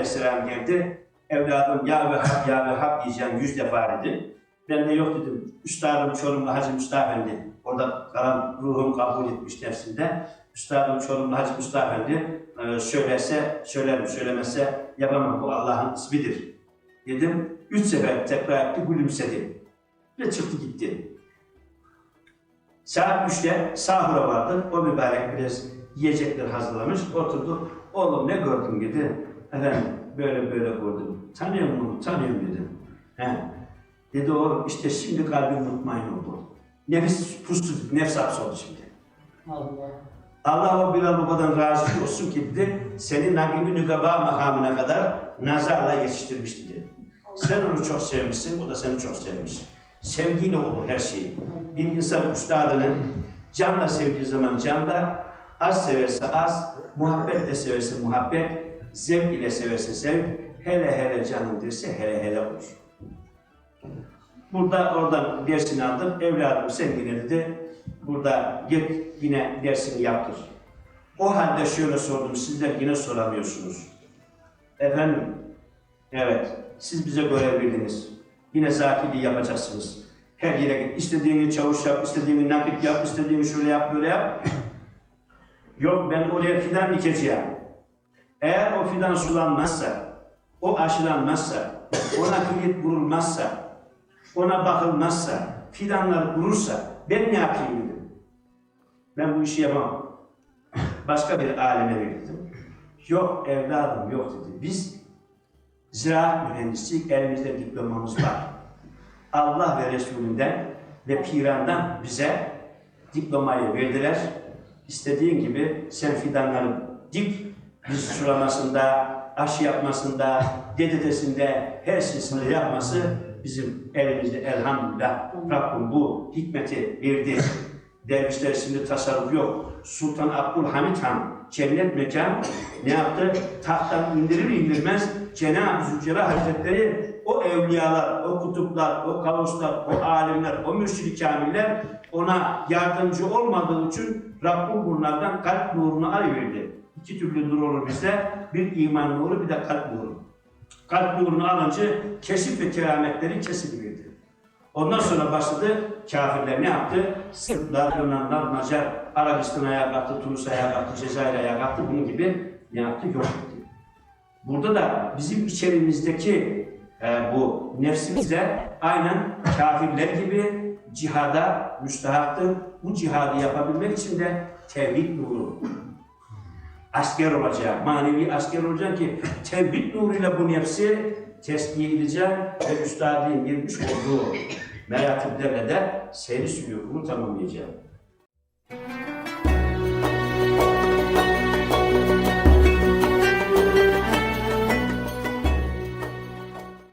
etti. Evladım ya Vehhab ya Vehhab diyeceğim yüz defa dedi. Ben de yok dedim. Üstadım Çorumlu Hacı Mustafa Efendi. Orada kalan ruhum kabul etmiş nefsimde. Üstadım Çorumlu Hacı Mustafa Efendi e, söylerse söylerim, söylemezse yapamam. Bu Allah'ın ismidir. Dedim. Üç sefer tekrar etti, gülümsedi. Ve çıktı gitti. Saat 3'te sahura vardı. O mübarek biraz yiyecekler hazırlamış. Oturdu. Oğlum ne gördün dedi. Efendim böyle böyle gördüm. Tanıyor musun? Tanıyorum dedim. He. Dedi oğlum işte şimdi kalbim mutmain oldu. Nefis pustu, nefs hapsoldu şimdi. Allah. Allah o Bilal Baba'dan razı olsun ki dedi, seni Nagibi Nügaba makamına kadar nazarla yetiştirmiş dedi. Sen onu çok sevmişsin, o da seni çok sevmiş. Sevgiyle olur her şey. Bir insan üstadını canla sevdiği zaman canla, az severse az, muhabbetle severse muhabbet, zevk ile severse zevk, hele hele canım derse hele hele olur. Burada oradan dersini aldım. Evladım yine dedi. Burada git yine dersini yaptır. O halde şöyle sordum. Sizler yine soramıyorsunuz. Efendim, evet. Siz bize görev verdiniz. Yine zakirliği yapacaksınız. Her yere git. İstediğini çavuş yap, istediğini nakit yap, istediğini şöyle yap, böyle yap. Yok ben oraya fidan dikeceğim. Eğer o fidan sulanmazsa, o aşılanmazsa, ona kilit vurulmazsa, ona bakılmazsa, fidanlar kurursa ben ne yapayım dedim. Ben bu işi yapamam. Başka bir aleme verirdim. Yok evladım yok dedi. Biz ziraat mühendislik elimizde diplomamız var. Allah ve Resulünden ve Piran'dan bize diplomayı verdiler. İstediğin gibi sen fidanları dik, biz sulamasında, aşı yapmasında, dedetesinde, her şeysinde yapması bizim elimizde elhamdülillah. Rabbim bu hikmeti verdi. Dervişler şimdi tasarruf yok. Sultan Abdülhamit Han cennet mekan ne yaptı? Tahttan indirir indirmez Cenab-ı Zülcelal Hazretleri o evliyalar, o kutuplar, o kavuslar, o alimler, o mürşid-i kamiller ona yardımcı olmadığı için Rabbim bunlardan kalp nurunu alıverdi. İki türlü nur olur bizde. Bir iman nuru, bir de kalp nuru. Kalp nurunu alınca keşif ve kerametleri kesiliverdi. Ondan sonra başladı kafirler ne yaptı? Sırplar, Yunanlar, Macar, Arabistan ayağa kalktı, Tunus ayağa kalktı, Cezayir ayağa kalktı. Bunun gibi ne yaptı? Yok etti. Burada da bizim içerimizdeki e, bu nefsimiz aynen kafirler gibi cihada müstahaktır. Bu cihadı yapabilmek için de tevhid nuru. Asker olacak, manevi asker olacak ki tevhid nuruyla bu nefsi tesbih edecek ve üstadın girmiş olduğu meratiplerle de seyri sülükünü tamamlayacak.